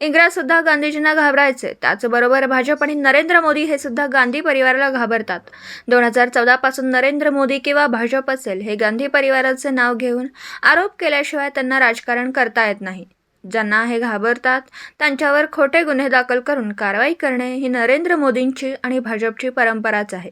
इंग्रज सुद्धा गांधीजींना घाबरायचे. त्याचबरोबर भाजप आणि नरेंद्र मोदी हे सुद्धा गांधी परिवाराला घाबरतात. दोन हजार चौदा पासून नरेंद्र मोदी किंवा भाजप असेल हे गांधी परिवाराचे नाव घेऊन आरोप केल्याशिवाय त्यांना राजकारण करता येत नाही. ज्यांना हे घाबरतात त्यांच्यावर खोटे गुन्हे दाखल करून कारवाई करणे ही नरेंद्र मोदींची आणि भाजपची परंपराच आहे.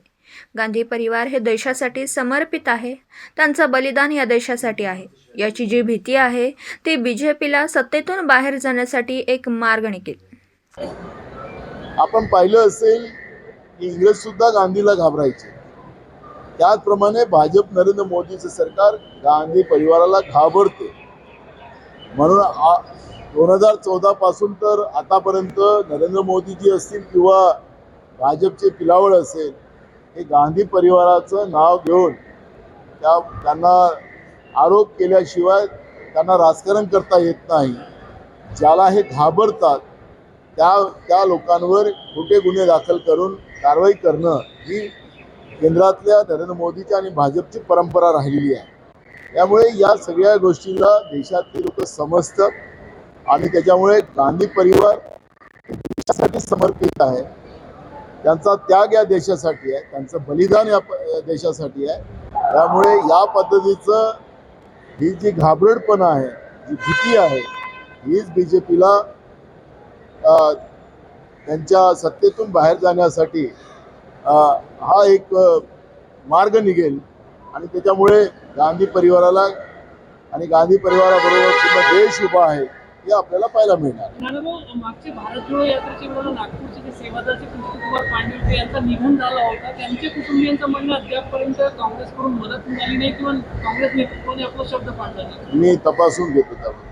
गांधी परिवार हे देशासाठी समर्पित आहे. त्यांचं बलिदान या देशासाठी आहे. याची जी भीती आहे ती बी जे पीला सत्तेतून बाहेर जाण्यासाठी एक मार्ग निघेल. आपण पाहिलं असेल की इंग्रज सुद्धा गांधीला घाबरायचे. त्याचप्रमाणे भाजप नरेंद्र मोदीचं सरकार गांधी परिवाराला घाबरते. म्हणून दोन हजार चौदा पासून तर आतापर्यंत नरेंद्र मोदीजी असतील किंवा भाजपचे पिलावळ असेल हे गांधी परिवाराचं नाव घेऊन त्या त्यांना आरोप केल्याशिवाय त्यांना राजकारण करता येत नाही. ज्याला हे घाबरतात त्या त्या लोकांवर खोटे गुन्हे दाखल करून कारवाई करणं ही केंद्रातल्या नरेंद्र मोदीच्या आणि भाजपची परंपरा राहिलेली आहे. त्यामुळे या सगळ्या गोष्टीला देशातले लोक समजतात आणि त्याच्यामुळे गांधी परिवार देशासाठी समर्पित आहे. त्यांचा त्याग या देशासाठी आहे. त्यांचं बलिदान या प- देशासाठी आहे. त्यामुळे या पद्धतीचं ही जी घाबरडपणा आहे जी भीती आहे हीच बी जे पीला त्यांच्या सत्तेतून बाहेर जाण्यासाठी हा एक मार्ग निघेल. आणि त्याच्यामुळे गांधी परिवाराला आणि गांधी परिवाराबरोबर पूर्ण देश उभा आहे. हे आपल्याला पाहायला मिळणार. भारत जोडो यात्रेचे वेळेला नागपूरचे जे सेवादारचे कृष्णकुमार पांडुरके यांचा निघून झाला होता. त्यांच्या कुटुंबियांचं म्हणणं अद्यापपर्यंत काँग्रेसकडून मदत मिळाली नाही किंवा काँग्रेस नेतृत्वाने आपला शब्द नाही मी तपासून घेतो त्यावर.